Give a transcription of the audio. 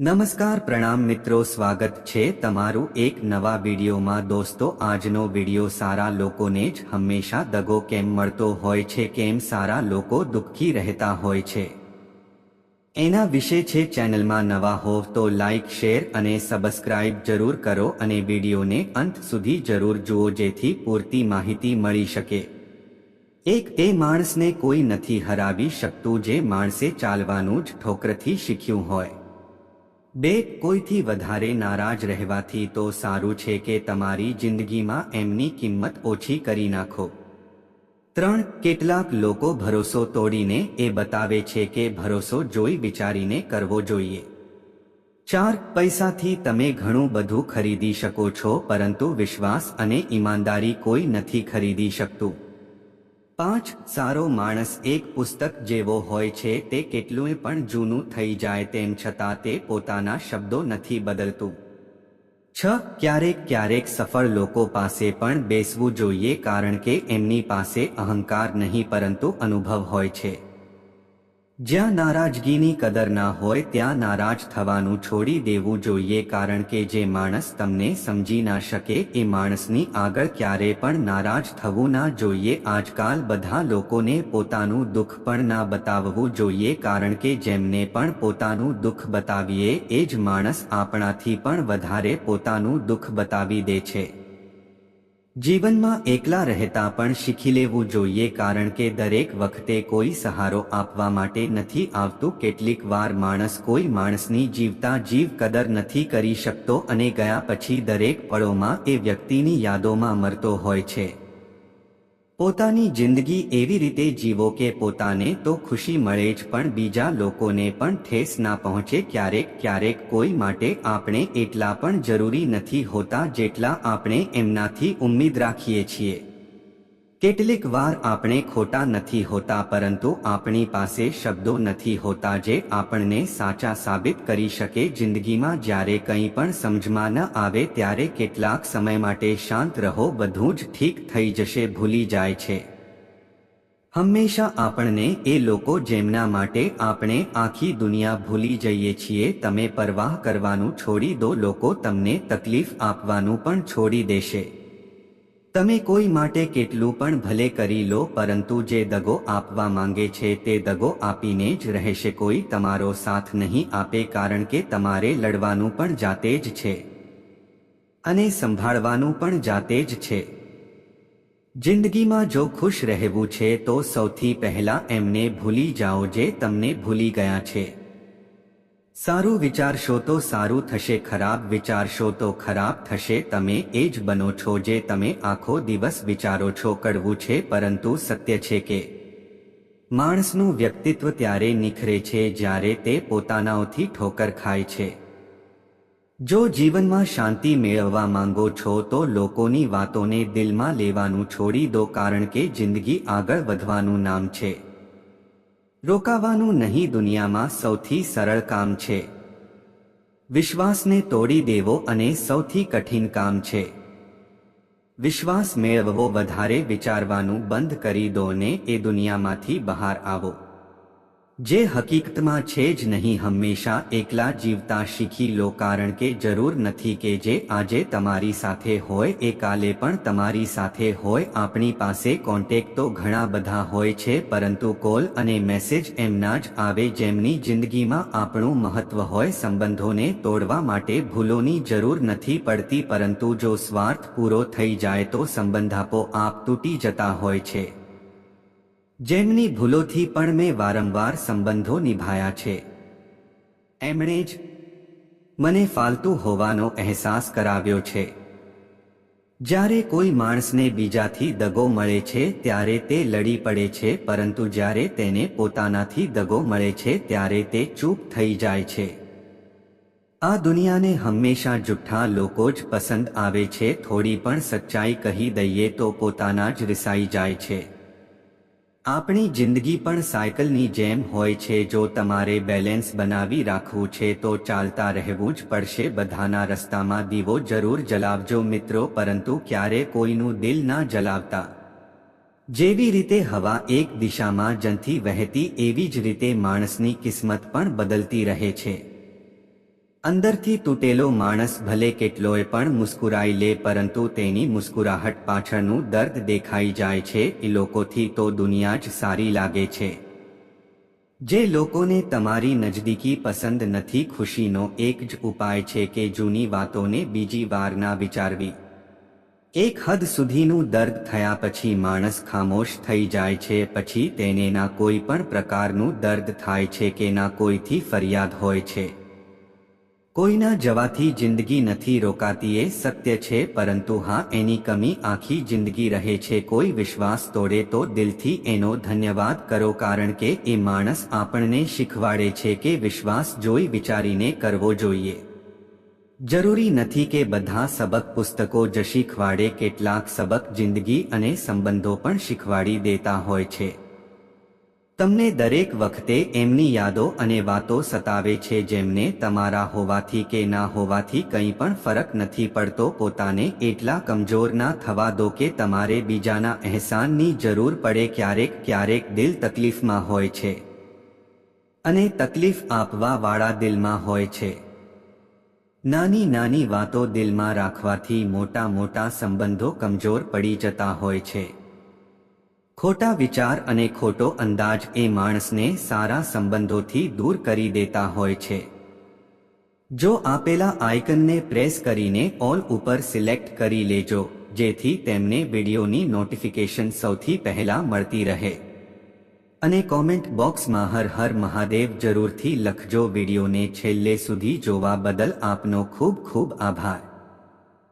નમસ્કાર પ્રણામ મિત્રો, સ્વાગત છે તમારું એક નવા વિડીયોમાં. દોસ્તો, આજનો વીડિયો સારા લોકોને જ હંમેશા દગો કેમ મળતો હોય છે, કેમ સારા લોકો દુઃખી રહેતા હોય છે. એના વિશે છે, ચેનલમાં નવા હોવ તો લાઇક શેર અને સબસ્ક્રાઇબ જરૂર કરો અને વિડીયોને અંત સુધી જરૂર જુઓ, જેથી પૂરતી માહિતી મળી શકે. એક એ માણસને કોઈ નથી હરાવી શકતું જે માણસે ચાલવાનું જ ઠોકરથી શીખ્યું હોય. બે, કોઈથી વધારે નારાજ રહેવાથી તો સારું છે કે તમારી જિંદગીમાં એમની કિંમત ઓછી કરી નાખો. ત્રણ, કેટલાક લોકો ભરોસો તોડીને એ બતાવે છે કે ભરોસો જોઈ વિચારીને કરવો જોઈએ. ચાર, પૈસાથી તમે ઘણું બધું ખરીદી શકો છો, પરંતુ વિશ્વાસ અને ઈમાનદારી કોઈ નથી ખરીદી શકતું. પાંચ સારો માણસ એક પુસ્તક જેવો હોય છે તે કેટલુંય પણ જૂનું થઈ જાય તેમ છતાં તે પોતાના શબ્દો નથી બદલતું. છ, ક્યારેક ક્યારેક સફળ લોકો પાસે પણ બેસવું જોઈએ કારણ કે એમની પાસે અહંકાર નહીં પરંતુ અનુભવ હોય છે. જ્યાં નારાજગીની કદર ના હોય ત્યાં નારાજ થવાનું છોડી દેવું જોઈએ કારણ કે જે માણસ તમને સમજી ના શકે એ માણસની આગળ ક્યારે પણ નારાજ થવું ના જોઈએ. આજકાલ બધા લોકોને પોતાનું દુઃખ પણ ના બતાવવું જોઈએ કારણ કે જેમને પણ પોતાનું દુઃખ બતાવીએ એ જ માણસ આપણાથી પણ વધારે પોતાનું દુઃખ બતાવી દે છે. જીવનમાં એકલા રહેતા પણ શીખી લેવું જોઈએ કારણ કે દરેક વખતે કોઈ સહારો આપવા માટે નથી આવતું. કેટલીક વાર માણસ કોઈ માણસની જીવતા જીવ કદર નથી કરી શકતો અને ગયા પછી દરેક પળોમાં એ વ્યક્તિની યાદોમાં મરતો હોય છે. પોતાની જિંદગી એવી રીતે જીવો કે પોતાને તો ખુશી મળે જ પણ બીજા લોકોને પણ ઠેસ ના પહોંચે ક્યારેક ક્યારેક કોઈ માટે આપણે એટલા પણ જરૂરી નથી હોતા જેટલા આપણે એમનાથી ઉમ્મીદ રાખીએ છીએ. કેટલીક વાર આપણે ખોટા નથી હોતા, પરંતુ આપણી પાસે શબ્દો નથી હોતા જે આપણને સાચા સાબિત કરી શકે. જિંદગીમાં જ્યારે કંઈ પણ સમજમાં ન આવે, ત્યારે કેટલાક સમય માટે શાંત રહો, બધું જ ઠીક થઈ જશે, ભૂલી જાય છે. હંમેશા આપણને એ લોકો જેમના માટે આપણે આખી દુનિયા ભૂલી જઈએ છીએ, તમે પરવાહ કરવાનું છોડી દો, લોકો તમને તકલીફ આપવાનું પણ છોડી દેશે. તમે કોઈ માટે કેટલું પણ ભલે કરી લો, પરંતુ જે દગો આપવા માંગે છે તે દગો આપીને જ રહેશે. કોઈ તમારો સાથ નહીં આપે કારણ કે તમારે લડવાનું પણ જાતે જ છે અને સંભાળવાનું પણ જાતે જ છે. જિંદગીમાં જો ખુશ રહેવું છે તો સૌથી પહેલા એમને ભૂલી જાઓ જે તમને ભૂલી ગયા છે. સારું વિચારશો તો સારું થશે, ખરાબ વિચારશો તો ખરાબ થશે. તમે એ જ બનો છો જે તમે આખો દિવસ વિચારો છો. કડવું છે, પરંતુ સત્ય છે કે માણસનું વ્યક્તિત્વ ત્યારે નિખરે છે જ્યારે તે પોતાનાઓથી ઠોકર ખાય છે. જો જીવનમાં શાંતિ મેળવવા માંગો છો તો લોકોની વાતોને દિલમાં લેવાનું છોડી દો કારણ કે જિંદગી આગળ વધવાનું નામ છે. રોકાવાનું નહીં દુનિયામાં સૌથી સરળ કામ છે. વિશ્વાસને તોડી દેવો અને સૌથી કઠિન કામ છે. વિશ્વાસ મેળવવો વધારે વિચારવાનું બંધ કરી દો ને એ દુનિયામાંથી બહાર આવો. જે હકીકતમાં છે જ નહીં, હંમેશા એકલા જીવતા શીખી લો, કારણ કે જરૂર નથી કે જે આજે તમારી સાથે હોય એ કાલે પણ તમારી સાથે હોય. આપણી પાસે કોન્ટેક તો ઘણા બધા હોય છે, પરંતુ કોલ અને મેસેજ એમના જ આવે. જેમની જિંદગીમાં આપણું મહત્વ હોય, સંબંધોને તોડવા માટે ભૂલોની જરૂર નથી પડતી, પરંતુ જો સ્વાર્થ પૂરો થઈ જાય તો સંબંધાપો આપ તૂટી જતા હોય છે. જેમની ભૂલોથી પણ મેં વારંવાર સંબંધો નિભાયા છે. એમણે જ મને ફાલતુ હોવાનો અહેસાસ કરાવ્યો છે. જ્યારે કોઈ માણસને બીજાથી દગો મળે છે, ત્યારે તે લડી પડે છે, પરંતુ જ્યારે તેને પોતાનાથી દગો મળે છે, ત્યારે તે ચૂપ થઈ જાય છે. આ દુનિયાને હંમેશા જુઠ્ઠા લોકો જ પસંદ આવે છે, થોડી પણ સચ્ચાઈ કહી દઈએ તો પોતાના જ રિસાઈ જાય છે. આપણી જિંદગી પણ સાયકલની જેમ હોય છે. જો તમારે બેલેન્સ બનાવી રાખવું છે, તો ચાલતા રહેવું જ પડશે. બધાના રસ્તામાં દીવો જરૂર જલાવજો મિત્રો, પરંતુ ક્યારે કોઈનું દિલ ના જલાવતા? જેવી રીતે હવા એક દિશામાં જનથી વહેતી, એવી જ રીતે માણસની કિસ્મત પણ બદલતી રહે છે. અંદરથી તૂટેલો માણસ ભલે કેટલોય પણ મુસ્કુરાઈ લે પરંતુ તેની મુસ્કુરાહટ પાછળનું દર્દ દેખાઈ જાય છે, એ લોકોથી તો દુનિયા જ સારી લાગે છે. જે લોકોને તમારી નજદીકી પસંદ નથી ખુશીનો એક જ ઉપાય છે કે જૂની વાતોને બીજી વાર ના વિચારવી. એક હદ સુધીનું દર્દ થયા પછી માણસ ખામોશ થઈ જાય છે, પછી તેને ના કોઈ પણ પ્રકારનું દર્દ થાય છે કે ના કોઈથી ફરિયાદ હોય છે. કોઈના જવાથી જિંદગી નથી રોકાતી એ સત્ય છે, પરંતુ હા, એની કમી આખી જિંદગી રહે છે. કોઈ વિશ્વાસ તોડે તો દિલથી એનો ધન્યવાદ કરો, કારણ કે એ માણસ આપણને શીખવાડે છે કે વિશ્વાસ જોઈ વિચારીને કરવો જોઈએ. જરૂરી નથી કે બધા સબક પુસ્તકો જ શીખવાડે, કેટલાક સબક જિંદગી અને સંબંધો પણ શીખવાડી દેતા હોય છે. તમને દરેક વખતે એમની યાદો અને વાતો સતાવે છે જેમને તમારા હોવાથી કે ના હોવાથી કંઈ પણ ફરક નથી પડતો, પોતાને એટલા કમજોર ના થવા દો કે તમારે બીજાના અહેસાનની જરૂર પડે ક્યારેક ક્યારેક દિલ તકલીફમાં હોય છે. અને તકલીફ આપવા વાળા દિલમાં હોય છે. નાની નાની વાતો દિલમાં રાખવાથી મોટા મોટા સંબંધો કમજોર પડી જતા હોય છે. ખોટા વિચાર અને ખોટો અંદાજ એ માણસને સારા સંબંધોથી દૂર કરી દેતા હોય છે. જો આપેલા આઇકનને પ્રેસ કરીને ઓલ ઉપર સિલેક્ટ કરી લેજો, જેથી તેમને વિડીયોની નોટિફિકેશન સૌથી પહેલા મળતી રહે. અને કોમેન્ટ બોક્સમાં હર હર મહાદેવ જરૂરથી લખજો વિડીયોને છેલ્લે સુધી જોવા બદલ આપનો ખૂબ ખૂબ આભાર.